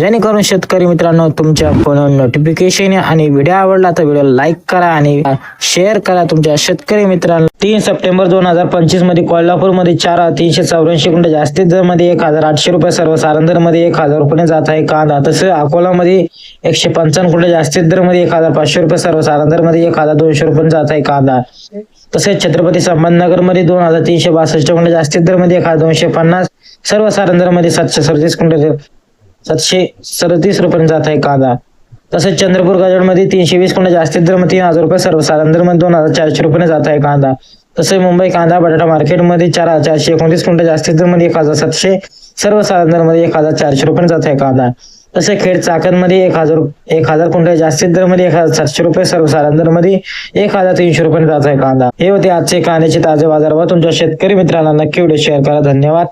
जेणेकरून शेतकरी मित्रांनो तुमच्या फोनवर नोटिफिकेशन आणि व्हिडिओ आवडला तर व्हिडिओ लाईक करा आणि शेअर करा. तुमच्या शेतकरी मित्रांना तीन सप्टेंबर दोन हजार पंचवीसमध्ये कोल्हापूरमध्ये चार तीनशे चौऱ्याऐंशी कुंटल जास्तीत दरमध्ये एक हजार आठशे रुपये सर्व सारंदरमध्ये एक हजार रुपये जात आहे. कांदा तसं अकोला मध्ये एकशे पंचावन्न कुंटल जास्तीत दरमध्ये एक हजार पाचशे रुपये सर्व सारंदरमध्ये एक हजार दोनशे रुपये जात आहे कांदा. तसेच छत्रपती संभाजीनगरमध्ये दोन हजार तीनशे बासष्ट कुंटल जास्तीत दरमध्ये एक हजार दोनशे पन्नास सर्व सारंदरमध्ये सातशे सदतीस कुंटल सातशे सदतीस रुपये जात आहे कांदा. तसेच चंद्रपूर गजडमध्ये तीनशे वीस कुंटल जास्तीत दर तीन हजार रुपये सर्व सारंदर दोन हजार चारशे रुपये जात आहे कांदा. तसे मुंबई कांदा बटाटा मार्केटमध्ये चार हजार चारशे एकोणतीस कुंटल जास्तीत दरमध्ये एक हजार सातशे सर्व सारंदरमध्ये एक हजार चारशे रुपये जात आहे कांदा. तसे खेड चाकणमध्ये एक हजार एक हजार कुंटल जास्तीत दरमध्ये एक हजार सातशे रुपये सर्व सारंदरमध्ये एक हजार तीनशे रुपये जात आहे कांदा. हे होते आजचे कांद्याचे ताजे बाजारभाव. तुमच्या शेतकरी मित्रांना नक्की व्हिडिओ शेअर करा. धन्यवाद.